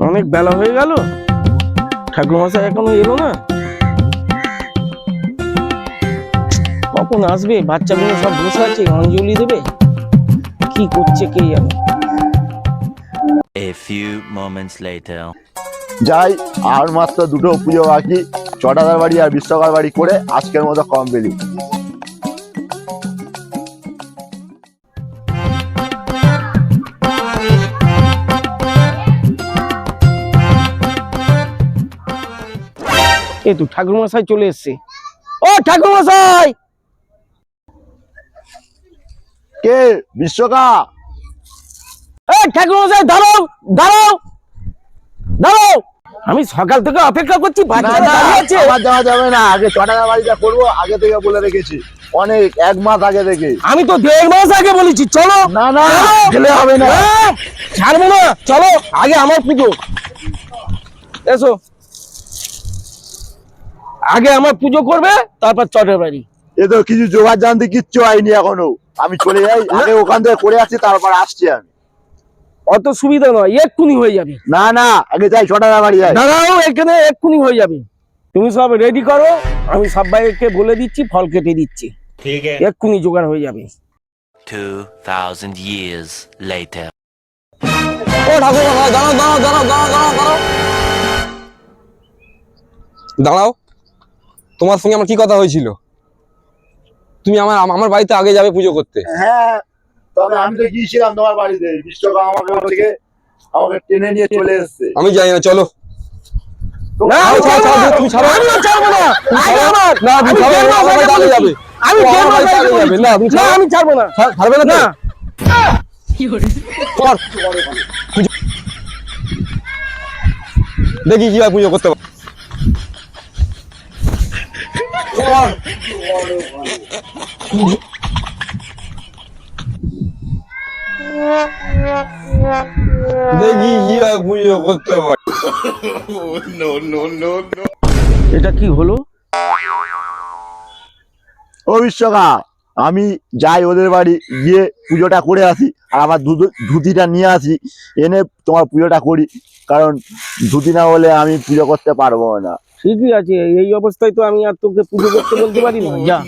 অনেক বেলা হয়ে গেল। ঠাকুর মশাই এখনও এলো না? কখন আসবে? বাচ্চাগুলো সব বসে আছে অঞ্জলি দেবে? কি করছে কে জানে? A few moments later. যাই আর মাত্র দুটো পুজো বাকি। চটাদার বাড়ি আর বিশ্বকার বাড়ি করে আজকের মতো কম কমপ্লিট। এই তো ঠাকুর মশাই চলে এসছে। ও ঠাকুর মশাই কে? বিশ্বকা? এই ঠাকুর মশাই দাঁড়াও দাঁড়াও দাঁড়াও। আমি সকাল থেকে অপেক্ষা করছি আমার যাবে না আগে বাড়িটা করব আগে থেকে বলে রেখেছি। অনেক এক মাস আগে থেকে। আমি তো দেড় মাস আগে বলেছি চলো। না না চলো। গেলে হবে না। ছাড়বো না চলো আগে আমার পুজো। এসো। আগে আমার পুজো করবে তারপর চটের বাড়ি। এ তো কিছু জোগাড় জানতে কিচ্ছু হয়নি এখনও। আমি চলে যাই আগে ওখান থেকে করে আসছি তারপর আসছি আমি। অত সুবিধা নয় এক্ষুনি হয়ে যাবে। না না আগে যাই চটাদার বাড়ি যাই। দাঁড়াও এখানে এক্ষুনি হয়ে যাবে। তুমি সব রেডি করো আমি সবাইকে বলে দিচ্ছি ফল কেটে দিচ্ছি। ঠিক এক্ষুনি জোগাড় হয়ে যাবে। 2,000 years later. ও ঠাকুর দাঁড়াও দাঁড়াও দাঁড়াও দাঁড়াও দাঁড়াও। দাঁড়াও। তোমার সঙ্গে আমার কি কথা হয়েছিল তুমি আমার আমার বাড়িতে আগে যাবে পুজো করতে হ্যাঁ তবে আমি তো গিয়েছিলাম তোমার বাড়িতে বিশ্বকা আমাকে থেকে আমাকে টেনে নিয়ে চলে এসছে আমি জানি না চলো না, আমি ছাড়ো। তুমি ছাড়বো না। না, তুমি আমার বাড়িতে যাবে। আমি। না, তুমি আমি ছাড়বো না ছাড়বে না তো? না কর। পুজো- দেখি কি হয় পুজো করতে পারো। এটা কি হলো? ও বিশ্বকা, আমি যাই ওদের বাড়ি, গিয়ে পুজোটা করে আসি, আর আমার ধুতিটা নিয়ে আসি, এনে তোমার পুজোটা করি, কারণ ধুতি না হলে আমি পুজো করতে পারব না। ঠিকই আছে এই অবস্থায় তো আমি আর তোকে পুজো করতে বলতে পারি না। যা।